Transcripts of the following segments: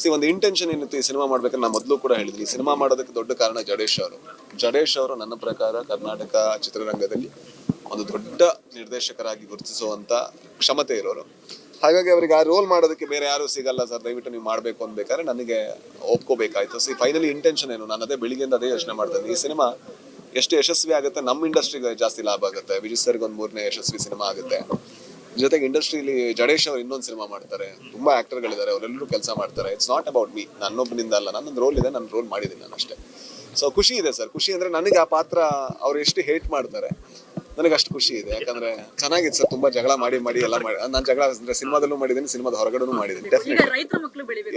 C ಒಂದು intention ಏನಿತ್ತು ಈ ಸಿನಿಮಾ ಮಾಡ್ಬೇಕಾದ್ರೆ ನಾನು ಮೊದಲು ಕೂಡ ಹೇಳಿದ್ವಿ ಈ ಸಿನಿಮಾ ಮಾಡೋದಕ್ಕೆ ದೊಡ್ಡ ಕಾರಣ ಜಡೇಶ್ ಅವರು. ಜಡೇಶ್ ಅವರು ನನ್ನ ಪ್ರಕಾರ ಕರ್ನಾಟಕ ಚಿತ್ರರಂಗದಲ್ಲಿ ಒಂದು ದೊಡ್ಡ ನಿರ್ದೇಶಕರಾಗಿ ಗುರುತಿಸುವಂತ ಕ್ಷಮತೆ ಇರೋರು. ಹಾಗಾಗಿ ಅವರಿಗೆ ಆ ರೋಲ್ ಮಾಡೋದಕ್ಕೆ ಬೇರೆ ಯಾರು ಸಿಗಲ್ಲ ಸರ್. ದಯವಿಟ್ಟು ನೀವು ಮಾಡಬೇಕು ಅನ್ಬೇಕಾದ್ರೆ ನನಗೆ ಒಪ್ಕೋಬೇಕಾಯ್ತು. ಸಿ ಫೈನಲಿ ಇಂಟೆನ್ಷನ್ ಏನು? ನಾನು ಅದೇ ಬೆಳಿಗ್ಗೆಯಿಂದ ಅದೇ ಯೋಚನೆ ಮಾಡ್ತೇನೆ ಈ ಸಿನಿಮಾ ಎಷ್ಟು ಯಶಸ್ವಿ ಆಗುತ್ತೆ? ನಮ್ಮ ಇಂಡಸ್ಟ್ರಿಗೆ ಜಾಸ್ತಿ ಲಾಭ ಆಗುತ್ತೆ. ವಿಜಯ್ ಸರ್ಗೆ ಒಂದು ಮೂರನೇ ಯಶಸ್ವಿ ಸಿನಿಮಾ ಆಗುತ್ತೆ. ಜೊತೆಗೆ ಇಂಡಸ್ಟ್ರಿಲಿ ಜಡೇಶ್ ಅವರು ಇನ್ನೊಂದು ಸಿನಿಮಾ ಮಾಡ್ತಾರೆ. ತುಂಬಾ ಆಕ್ಟರ್ಗಳಿದ್ದಾರೆ ಅವರೆಲ್ಲರೂ ಕೆಲಸ ಮಾಡ್ತಾರೆ. ಇಟ್ಸ್ ನಾಟ್ ಅಬೌಟ್ ಮೀ ನನ್ನೊಬ್ಬನಿಂದ ಅಲ್ಲ ನನ್ನೊಂದು ರೋಲ್ ಇದೆ ನನ್ನ ರೋಲ್ ಮಾಡಿದ್ದೀನಿ ನಾನು ಅಷ್ಟೇ. ಸೊ ಖುಷಿ ಇದೆ ಸರ್. ಖುಷಿ ಅಂದ್ರೆ ನನಗೆ ಆ ಪಾತ್ರ ಅವ್ರು ಎಷ್ಟು ಹೇಟ್ ಮಾಡ್ತಾರೆ ನನಗೆ ಅಷ್ಟು ಖುಷಿ ಇದೆ. ಯಾಕಂದ್ರೆ ಚೆನ್ನಾಗಿತ್ತು ಸರ್ ತುಂಬಾ ಜಗಳ ಮಾಡಿ ಮಾಡಿ ಎಲ್ಲ ಮಾಡಿ. ನಾನು ಜಗಳ ಅಂದ್ರೆ ಸಿನಿಮಾದಲ್ಲೂ ಮಾಡಿದ್ದೀನಿ ಸಿನಿಮಾದ ಹೊರಗಡೆನೂ ಮಾಡಿದ್ದೀನಿ ಡೆಫಿನೆಟ್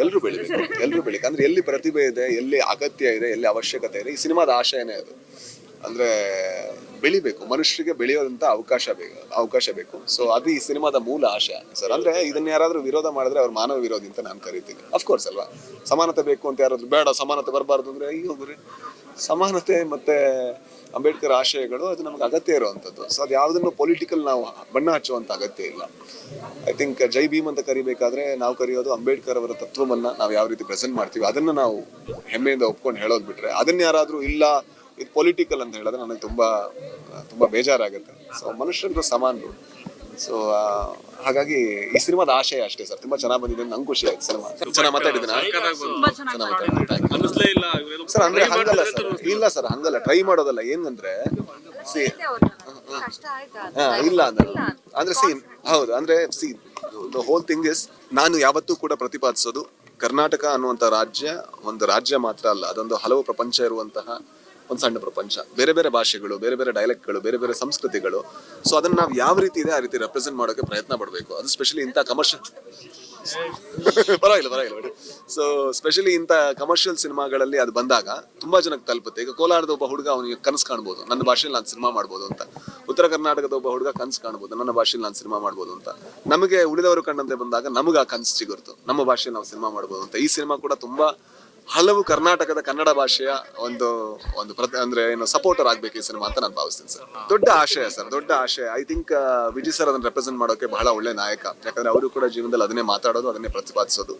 ಎಲ್ಲರೂ ಬೆಳಿಬೇಕು. ಎಲ್ಲರೂ ಬೆಳಿಬೇಕು. ಅಂದ್ರೆ ಎಲ್ಲಿ ಪ್ರತಿಭೆ ಇದೆ ಎಲ್ಲಿ ಅಗತ್ಯ ಇದೆ ಎಲ್ಲಿ ಅವಶ್ಯಕತೆ ಇದೆ ಈ ಸಿನಿಮಾದ ಆಶಯನೇ ಅದು. ಅಂದ್ರೆ ಬೆಳಿಬೇಕು, ಮನುಷ್ಯರಿಗೆ ಬೆಳೆಯೋದಂತ ಅವಕಾಶ ಬೇಕು ಅವಕಾಶ ಬೇಕು. ಸೊ ಅದು ಈ ಸಿನಿಮಾದ ಮೂಲ ಆಶಯ ಸರ್ ಅಂದ್ರೆ ಇದನ್ನ ಯಾರಾದ್ರೂ ವಿರೋಧ ಮಾಡಿದ್ರೆ ಅವ್ರ ಮಾನವ ವಿರೋಧಿ ಅಂತ ನಾನು ಕರಿತೀನಿ. ಅಫ್ಕೋರ್ಸ್ ಅಲ್ವಾ? ಸಮಾನತೆ ಬೇಕು ಅಂತ ಯಾರಾದ್ರೂ, ಬೇಡ, ಸಮಾನತೆ ಬರಬಾರ್ದು ಅಂದ್ರೆ, ಅಯ್ಯೋ ಬರೀ ಸಮಾನತೆ ಮತ್ತೆ ಅಂಬೇಡ್ಕರ್ ಆಶಯಗಳು, ಅದು ನಮ್ಗೆ ಅಗತ್ಯ ಇರುವಂಥದ್ದು ಸೊ ಅದು ಯಾವುದನ್ನು ಪೊಲಿಟಿಕಲ್ ನಾವು ಬಣ್ಣ ಹಚ್ಚುವಂತ ಅಗತ್ಯ ಇಲ್ಲ. ಐ ಥಿಂಕ್ ಜೈ ಭೀಮ್ ಅಂತ ಕರಿಬೇಕಾದ್ರೆ ನಾವು ಕರೆಯೋದು ಅಂಬೇಡ್ಕರ್ ಅವರ ತತ್ವವನ್ನ ನಾವು ಯಾವ ರೀತಿ ಪ್ರೆಸೆಂಟ್ ಮಾಡ್ತೀವಿ, ಅದನ್ನ ನಾವು ಹೆಮ್ಮೆಯಿಂದ ಒಪ್ಕೊಂಡು ಹೇಳೋದು ಬಿಟ್ರೆ, ಅದನ್ನ ಯಾರಾದ್ರೂ ಇಲ್ಲ ಇದು ಪೊಲಿಟಿಕಲ್ ಅಂತ ಹೇಳಿದ್ರೆ ನನಗೆ ತುಂಬಾ ತುಂಬಾ ಬೇಜಾರಾಗುತ್ತೆ. ಸೊ ಮನುಷ್ಯರು ಸಮಾನರು. ಸೊ ಹಾಗಾಗಿ ಈ ಸಿನಿಮಾದ ಆಶಯ ಅಷ್ಟೇ ಸರ್. ತುಂಬಾ ಚೆನ್ನಾಗಿ ಬಂದಿದೆ ನಂಗೆ ಖುಷಿ ಆಯ್ತು ಸಿನಿಮಾ. ಚೆನ್ನಾಗಿ ಮಾತಾಡಿದ್ದೀನ ತುಂಬಾ ಚೆನ್ನಾಗಿ ಚೆನ್ನಾಗಿ ಮಾತಾಡಿದ್ದೀನಿ ಅನ್ನಿಸ್ಲೇ ಇಲ್ಲ ಸರ್ ಅಂದ್ರೆ ಹಂಗಲ್ಲ ಸರ್. ಇಲ್ಲ ಸರ್ ಹಂಗಲ್ಲ. ಟ್ರೈ ಮಾಡೋದಲ್ಲ. ಏನಂದ್ರೆ ಸಿ ಕಷ್ಟ ಆಯ್ತಾ ಹಾ, ಇಲ್ಲ ಅಂದ್ರೆ. ಅಂದ್ರೆ ಸಿ ಹೌದು. ಅಂದ್ರೆ see the whole thing is ನಾನು ಯಾವತ್ತೂ ಕೂಡ ಪ್ರತಿಪಾದಿಸೋದು ಕರ್ನಾಟಕ ಅನ್ನುವಂಥ ರಾಜ್ಯ ಒಂದು ರಾಜ್ಯ ಮಾತ್ರ ಅಲ್ಲ. ಅದೊಂದು ಹಲವು ಪ್ರಪಂಚ ಇರುವಂತಹ ಒಂದು ಸಣ್ಣ ಪ್ರಪಂಚ. ಬೇರೆ ಬೇರೆ ಭಾಷೆಗಳು, ಬೇರೆ ಬೇರೆ ಡೈಲೆಕ್ಟ್ಗಳು ಬೇರೆ ಬೇರೆ ಸಂಸ್ಕೃತಿಗಳು. ಸೊ ಅದನ್ನ ನಾವು ಯಾವ ರೀತಿ ಇದೆ ಆ ರೀತಿ ರೆಪ್ರೆಸೆಂಟ್ ಮಾಡೋಕೆ ಪ್ರಯತ್ನ ಪಡಬೇಕು. ಅದು ಸ್ಪೆಷಲಿ ಇಂಥ ಕಮರ್ಷಿಯಲ್ ಪರವಾಗಿಲ್ಲ ಪರವಾಗಿಲ್ಲ ಸೊ ಸ್ಪೆಷಲಿ ಇಂಥ ಕಮರ್ಷಿಯಲ್ ಸಿನಿಮಾಗಳಲ್ಲಿ ಅದು ಬಂದಾಗ ತುಂಬಾ ಜನಕ್ಕೆ ತಲುಪುತ್ತೆ. ಈಗ ಕೋಲಾರದ ಒಬ್ಬ ಹುಡುಗ ಅವನಿಗೆ ಕನಸು ಕಾಣ್ಬೋದು. ನನ್ನ ಭಾಷೆಯಲ್ಲಿ ನಾನು ಸಿನಿಮಾ ಮಾಡ್ಬೋದು ಅಂತ. ಉತ್ತರ ಕರ್ನಾಟಕದ ಒಬ್ಬ ಹುಡುಗ ಕನಸು ಕಾಣ್ಬೋದು. ನನ್ನ ಭಾಷೆಯಲ್ಲಿ ನಾನು ಸಿನಿಮಾ ಮಾಡ್ಬೋದು ಅಂತ. ನಮಗೆ ಉಳಿದವರು ಕಂಡಂತೆ ಬಂದಾಗ ನಮಗೆ ಆ ಕನಸು ಸಿಗುತ್ತೆ ನಮ್ಮ ಭಾಷೆಯಲ್ಲಿ ನಾವು ಸಿನಿಮಾ ಮಾಡ್ಬೋದು ಅಂತ. ಈ ಸಿನಿಮಾ ಕೂಡ ತುಂಬಾ ಹಲವು ಕರ್ನಾಟಕದ ಕನ್ನಡ ಭಾಷೆಯ ಒಂದು ಒಂದು ಪ್ರತಿ, ಅಂದ್ರೆ ಏನು ಸಪೋರ್ಟರ್ ಆಗ್ಬೇಕು ಈ ಸಿನಿಮಾ ಅಂತ ನಾನು ಭಾವಿಸ್ತೀನಿ ಸರ್. ದೊಡ್ಡ ಆಶಯ ಸರ್, ದೊಡ್ಡ ಆಶಯ. ಐ ಥಿಂಕ್ ವಿಜಯ್ ಸರ್ ಅದನ್ನ ರೆಪ್ರೆಸೆಂಟ್ ಮಾಡೋಕೆ ಬಹಳ ಒಳ್ಳೆ ನಾಯಕ. ಯಾಕಂದ್ರೆ ಅವರು ಕೂಡ ಜೀವನದಲ್ಲಿ ಅದನ್ನೇ ಮಾತಾಡೋದು, ಅದನ್ನೇ ಪ್ರತಿಪಾದಿಸೋದು.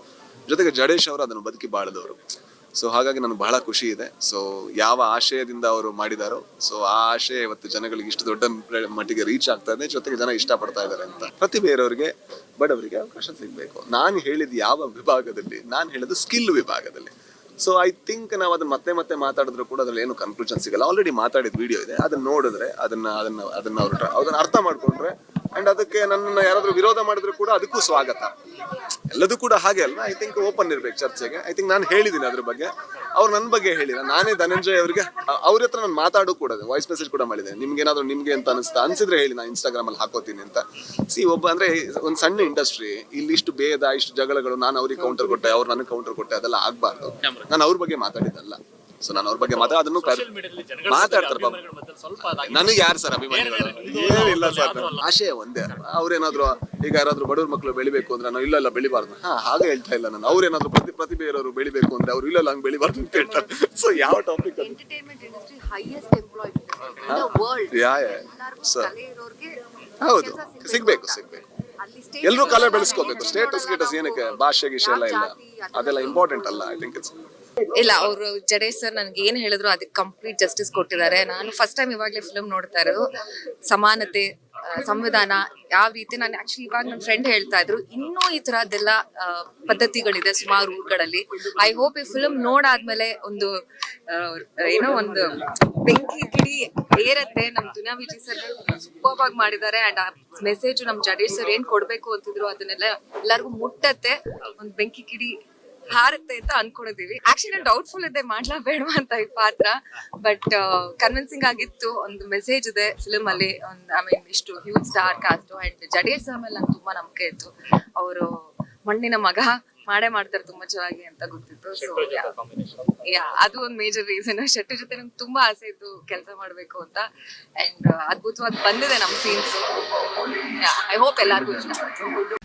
ಜೊತೆಗೆ ಜಡೇಶ್ ಅವರು ಅದನ್ನು ಬದುಕಿ ಬಾಳದವರು. ಸೊ ಹಾಗಾಗಿ ನನಗೆ ಬಹಳ ಖುಷಿ ಇದೆ. ಸೊ ಯಾವ ಆಶಯದಿಂದ ಅವರು ಮಾಡಿದಾರೋ ಸೊ ಆ ಆಶಯ ಇವತ್ತು ಜನಗಳಿಗೆ ಇಷ್ಟು ದೊಡ್ಡ ಮಟ್ಟಿಗೆ ರೀಚ್ ಆಗ್ತಾ ಇದೆ. ಜೊತೆಗೆ ಜನ ಇಷ್ಟಪಡ್ತಾ ಇದ್ದಾರೆ ಅಂತ. ಪ್ರತಿಭೆ ಇರೋರಿಗೆ ಬಡವರಿಗೆ ಅವಕಾಶ ಸಿಗಬೇಕು. ನಾನು ಹೇಳಿದ ಯಾವ ವಿಭಾಗದಲ್ಲಿ, ನಾನು ಹೇಳಿದ ಸ್ಕಿಲ್ ವಿಭಾಗದಲ್ಲಿ. ಸೊ ಐ ಥಿಂಕ್ ನಾವು ಅದನ್ನ ಮತ್ತೆ ಮತ್ತೆ ಮಾತಾಡಿದ್ರು ಕೂಡ ಅದ್ರಲ್ಲಿ ಏನು ಕನ್ಕ್ಲೂಷನ್ ಸಿಗಲ್ಲ. ಆಲ್ರೆಡಿ ಮಾತಾಡಿದ ವಿಡಿಯೋ ಇದೆ. ಅದನ್ನ ನೋಡಿದ್ರೆ ಅದನ್ನ ಅದನ್ನ ಅದನ್ನ ಅವ್ರ ಅದನ್ನ ಅರ್ಥ ಮಾಡ್ಕೊಂಡ್ರೆ ಅಂಡ್ ಅದಕ್ಕೆ ನನ್ನ ಯಾರಾದ್ರೂ ವಿರೋಧ ಮಾಡಿದ್ರು ಕೂಡ ಅದಕ್ಕೂ ಸ್ವಾಗತ. ಎಲ್ಲದೂ ಕೂಡ ಹಾಗೆ ಅಲ್ಲ ಐ ಥಿಂಕ್ ಓಪನ್ ಇರ್ಬೇಕು ಚರ್ಚೆಗೆ. ಐ ಥಿಂಕ್ ನಾನು ಹೇಳಿದ್ದೀನಿ ಅದ್ರ ಬಗ್ಗೆ. ಅವ್ರು ನನ್ನ ಬಗ್ಗೆ ಹೇಳಿಲ್ಲ ನಾನೇ ಧನಂಜಯ್ ಅವರಿಗೆ ಅವ್ರ ಹತ್ರ ನಾನು ಮಾತಾಡೋ ಕೂಡ ವಾಯ್ಸ್ ಮೆಸೇಜ್ ಕೂಡ ಮಾಡಿದೆ. ನಿಮ್ಗೆ ಏನಾದ್ರು ನಿಮ್ಗೆ ಅಂತ ಅನಿಸ್ತಾ ಅನ್ಸಿದ್ರೆ ಹೇಳಿ ನಾನು ಇನ್ಸ್ಟಾಗ್ರಾಮ್ ಅಲ್ಲಿ ಹಾಕೋತೀನಿ ಅಂತ. ಸಿ ಒಬ್ಬ ಅಂದ್ರೆ ಒಂದು ಸಣ್ಣ ಇಂಡಸ್ಟ್ರಿ ಇಲ್ಲಿ ಇಷ್ಟು ಭೇದ ಇಷ್ಟು ಜಗಳಗಳು ನಾನು ಅವ್ರಿಗೆ ಕೌಂಟರ್ ಕೊಟ್ಟೆ ಅವ್ರು ನನಗೆ ಕೌಂಟರ್ ಕೊಟ್ಟೆ ಅದೆಲ್ಲ ಆಗ್ಬಾರ್ದು. ನಾನು ಅವ್ರ ಬಗ್ಗೆ ಮಾತಾಡಿದ್ದಲ್ಲ. ಸೊ ನಾನು ಅವ್ರ ಬಗ್ಗೆ ಮಾತ್ರ ಅದನ್ನು ಮಾತಾಡ್ತಾರೆ ನನಗೆ ಯಾರು ಸರ್ ಅಭಿಮಾನಿಗಳು? ಏನಿಲ್ಲ ಸರ್ ಆಶಯ ಒಂದೇ. ಅವ್ರೇನಾದ್ರು ಈಗ ಯಾರಾದ್ರೂ ಬಡವ್ರ ಮಕ್ಕಳು ಬೆಳಿಬೇಕು ಅಂದ್ರೆ ನಾನು ಇಲ್ಲ ಇಲ್ಲ ಬೆಳಿಬಾರ್ದು. ಹಾ ಹಾಗೆ ಹೇಳ್ತಾ ಇಲ್ಲ ನಾನು. ಅವ್ರೇನಾದ್ರು ಪ್ರತಿ ಪ್ರತಿಭೆ ಇರೋರು ಬೆಳಿಬೇಕು ಅಂದ್ರೆ ಅವ್ರು ಇಲ್ಲ ಇಲ್ಲ ಹಂಗೆ ಬೆಳಿಬಾರ್ದು ಅಂತ ಹೇಳ್ತಾರೆ. ಸೊ ಯಾವ ಟಾಪಿಕ್ ಅದು? Industry highest employ in the world yeah yeah sir ಹೌದು. ಸಿಗ್ಬೇಕು ಸಿಗ್ಬೇಕು. ಎಲ್ಲರೂ ಕಲೆ ಬೆಳೆಸ್ಕೋಬೇಕು. ಸ್ಟೇಟಸ್ ಗೇಟಸ್ ಏನಕ್ಕೆ? ಭಾಷೆ ಗೀಷೆ ಎಲ್ಲ ಇಲ್ಲ. ಅದೆಲ್ಲ ಇಂಪಾರ್ಟೆಂಟ್ ಅಲ್ಲ ಐ ಥಿಂಕ್ ಇಟ್ಸ್ ಇಲ್ಲ ಅವರು ಜಡೇಶ್ ಸರ್ ನನ್ಗೆ ಏನ್ ಹೇಳಿದ್ರು ಅದಕ್ಕೆ ಕಂಪ್ಲೀಟ್ ಜಸ್ಟಿಸ್ ಕೊಟ್ಟಿದ್ದಾರೆ. ನಾನು ಫಸ್ಟ್ ಟೈಮ್ ಇವಾಗಲೇ ಫಿಲ್ಮ್ ನೋಡ್ತಾ ಇರೋದು. ಸಮಾನತೆ ಸಂವಿಧಾನ ಯಾವ ರೀತಿ ನಾನು ಆಕ್ಚುಲಿ ಇವಾಗ ನನ್ನ ಫ್ರೆಂಡ್ ಹೇಳ್ತಾ ಇದ್ರು, ಇನ್ನೂ ಈ ತರದೆಲ್ಲ ಪದ್ಧತಿಗಳಿದೆ ಸುಮಾರು ಊರುಗಳಲ್ಲಿ. ಐ ಹೋಪ್ ಈ ಫಿಲ್ಮ್ ನೋಡಾದ್ಮೇಲೆ ಒಂದು ಏನೋ ಒಂದು ಬೆಂಕಿ ಕಿಡಿ ಏರತ್ತೆ. ನಮ್ ದುನಿಯಾ ವಿಜಯ್ ಸರ್ ಸೂಪರ್ ಆಗಿ ಮಾಡಿದ್ದಾರೆ ಅಂಡ್ ಆ ಮೆಸೇಜ್ ನಮ್ ಜಡೇಶ್ ಸರ್ ಏನ್ ಕೊಡ್ಬೇಕು ಅಂತಿದ್ರು ಅದನ್ನೆಲ್ಲ ಎಲ್ಲರಿಗೂ ಮುಟ್ಟತ್ತೆ. ಒಂದು ಬೆಂಕಿ ಕಿಡಿ ಹಾರುತ್ತೆ ಅಂತ ಅನ್ಕೊಂಡಿದೀವಿ. ಆಕ್ಚುಲಿ ಡೌಟ್ಫುಲ್ ಇದೆ ಮಾಡ್ಲಾ ಬೇಡವಾ ಅಂತ ಈ ಪಾತ್ರ. ಬಟ್ ಕನ್ವಿನ್ಸಿಂಗ್ ಆಗಿತ್ತು. ಒಂದು ಮೆಸೇಜ್ ಇದೆ ಫಿಲಮ್ ಅಲ್ಲಿ. ಒಂದು ಐ ಮೀನ್ ಇಷ್ಟು huge star cast and Jadeja sir ಮೇಲೆ ನಂಗೆ ತುಂಬಾ ನಂಬಿಕೆ ಇತ್ತು. ಅವರು ಮಣ್ಣಿನ ಮಗ ಮಾಡೇ ಮಾಡ್ತಾರೆ ತುಂಬಾ ಚೆನ್ನಾಗಿ ಅಂತ ಗೊತ್ತಿತ್ತು. ಸೊ ಯಾ ಅದು ಒಂದು ಮೇಜರ್ ರೀಸನ್ ಶೆಟ್ಟಿ ಜೊತೆ ನಂಗೆ ತುಂಬಾ ಆಸೆ ಇತ್ತು ಕೆಲಸ ಮಾಡ್ಬೇಕು ಅಂತ. ಅಂಡ್ ಅದ್ಭುತವಾಗಿ ಬಂದಿದೆ ನಮ್ಮ ಸೀನ್ಸ್ ಐ ಹೋಪ್ ಎಲ್ಲಾರ್ಗು ಇಷ್ಟ.